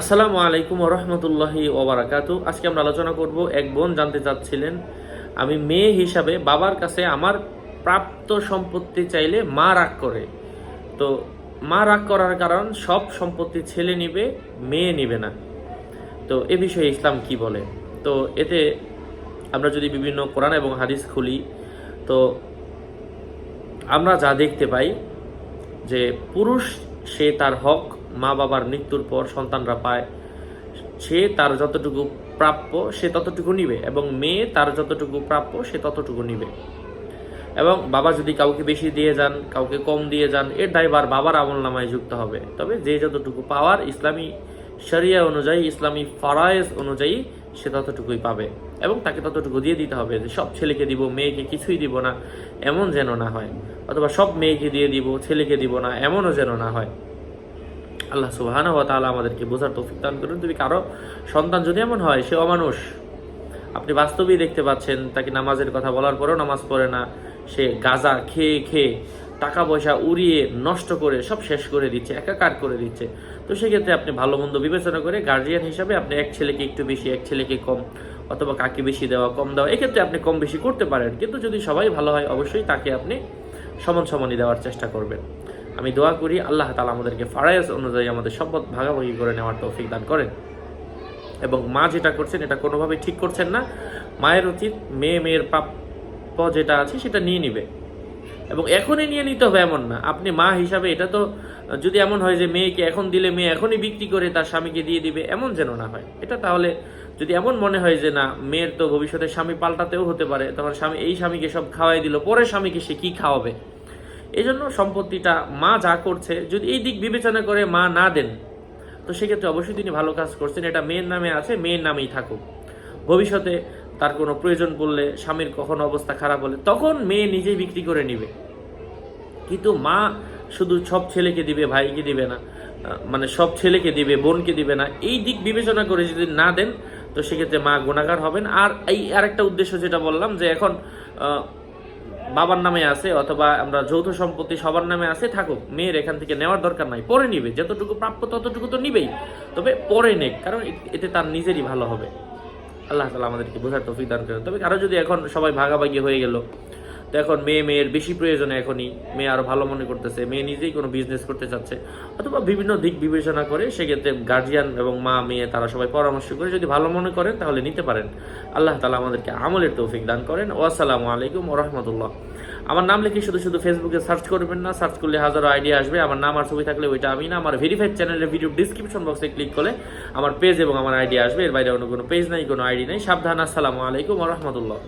আসসালামু আলাইকুম রহমতুল্লাহি ওবরাকাতু। আজকে আমরা আলোচনা করব, এক বোন জানতে চাচ্ছিলেন, আমি মেয়ে হিসাবে বাবার কাছে আমার প্রাপ্ত সম্পত্তি চাইলে মা রাগ করে। তো মা রাগ করার কারণ সব সম্পত্তি ছেলে নিবে, মেয়ে নিবে না। তো এ বিষয়ে ইসলাম কি বলে? তো এতে আমরা যদি বিভিন্ন কোরআন এবং হাদিস খুলি, তো আমরা যা দেখতে পাই যে পুরুষ, সে তার হক মা বাবার মৃত্যুর পর সন্তানরা পায়। সে তার যতটুকু প্রাপ্য, সে ততটুকু নিবে এবং মেয়ে তার যতটুকু প্রাপ্য, সে ততটুকু নিবে। এবং বাবা যদি কাউকে বেশি দিয়ে যান, কাউকে কম দিয়ে যান, এর দায়ভার বাবার আমল নামায় যুক্ত হবে। তবে যে যতটুকু পাওয়ার ইসলামী শরিয়া অনুযায়ী, ইসলামী ফরায়েজ অনুযায়ী সে ততটুকুই পাবে এবং তাকে ততটুকু দিয়ে দিতে হবে যে সব ছেলেকে দিব, মেয়েকে কিছুই দিব না, এমন যেন না হয়। অথবা সব মেয়েকে দিয়ে দিব, ছেলেকে দিব না, এমনও যেন না হয়। আল্লাহ সুবাহানা ওয়া তাআলা আমাদেরকে বোঝার তৌফিক দান করুন। তুমি কারও সন্তান যদি এমন হয়, সে অমানুষ, আপনি বাস্তবেই দেখতে পাচ্ছেন তাকে নামাজের কথা বলার পরেও নামাজ পড়ে না। সে গাজা খেয়ে খেয়ে টাকা পয়সা উড়িয়ে নষ্ট করে সব শেষ করে দিচ্ছে, একাকার করে দিচ্ছে। তো সেক্ষেত্রে আপনি ভালো মন্দ বিবেচনা করে গার্জিয়ান হিসাবে আপনি এক ছেলেকে একটু বেশি, এক ছেলেকে কম অথবা কাকে বেশি দেওয়া, কম দেওয়া, এক্ষেত্রে আপনি কম বেশি করতে পারেন। কিন্তু যদি সবাই ভালো হয়, অবশ্যই তাকে আপনি সমান সমানই দেওয়ার চেষ্টা করবেন। আমি দোয়া করি আল্লাহ তালা আমাদেরকে ফারায়াস অনুযায়ী আমাদের সম্পদ ভাগাভাগি করে নেওয়ার তৌফিক দান করেন। এবং মা যেটা করছেন, এটা কোনোভাবে ঠিক করছেন না। মায়ের উচিত মেয়ে, মেয়ের প্রাপ্য যেটা আছে সেটা নিয়ে নিবে। এবং এখনই নিয়ে নিতে হবে এমন না। আপনি মা হিসাবে এটা তো, যদি এমন হয় যে মেয়েকে এখন দিলে মেয়ে এখনই বিক্রি করে তার স্বামীকে দিয়ে দিবে, এমন যেন না হয়। এটা তাহলে যদি এমন মনে হয় যে না, মেয়ের তো ভবিষ্যতে স্বামী পাল্টাতেও হতে পারে, তখন স্বামী এই স্বামীকে সব খাওয়াই দিল পরে স্বামীকে সে কি খাওয়াবে? এই জন্য সম্পত্তিটা মা যা করছে, যদি এই দিক বিবেচনা করে মা না দেন, তো সেক্ষেত্রে অবশ্যই তিনি ভালো কাজ করছেন। এটা মেয়ের নামে আছে, মেয়ের নামেই থাকুক। ভবিষ্যতে তার কোনো প্রয়োজন পড়লে স্বামীর কখনো অবস্থা খারাপ হলে তখন মেয়ে নিজেই বিক্রি করে নিবে। কিন্তু মা শুধু সব ছেলেকে দিবে, ভাইকে দিবে না মানে সব ছেলেকে দিবে, বোনকে দিবে না। এই দিক বিবেচনা করে যদি না দেন, তো সেক্ষেত্রে মা গুণাগার হবেন। আর এই আরেকটা উদ্দেশ্য যেটা বললাম যে এখন বাবার নামে আছে অথবা আমরা যৌথ সম্পত্তি সবার নামে আছে, থাকুক, মেয়ের এখান থেকে নেওয়ার দরকার নাই, পরে নিবে, যতটুকু প্রাপ্য ততটুকু তো নিবেই, তবে পরে নেক, কারণ এতে তার নিজেরই ভালো হবে। আল্লাহ তালা আমাদেরকে বোঝার তফিক দান করেন। তবে কারও যদি এখন সবাই ভাগাভাগি হয়ে গেল এখন মেয়ে মেয়ের বেশি প্রয়োজন এখনই মেয়ে আরও ভালো মনে করতেছে, মেয়ে নিজেই কোনো বিজনেস করতে চাচ্ছে, অথবা বিভিন্ন দিক বিবেচনা করে সেক্ষেত্রে গার্জিয়ান এবং মা, মেয়ে তারা সবাই পরামর্শ করে যদি ভালো মনে করেন তাহলে নিতে পারেন। আল্লাহ তালা আমাদেরকে আমলের তৌফিক দান করেন। ওয়াসালামু আলাইকুম রহমতুল্লাহ। আমার নাম লিখে শুধু শুধু ফেসবুকে সার্চ করবেন না সার্চ করলে হাজারো আইডিয়া আসবে। আমার নাম আর ছবি থাকলে ওইটা আমি না, আমার ভেরিফাইড চ্যানেলের ভিডিও ডিসক্রিপশন বক্সে ক্লিক করলে আমার পেজ এবং আমার আইডিয়া আসবে। এর বাইরে অন্য কোনো পেজ নাই, কোনো আইডি নেই। সাবধান, আসসালামু আলাইকুম রহমতুল্লাহ।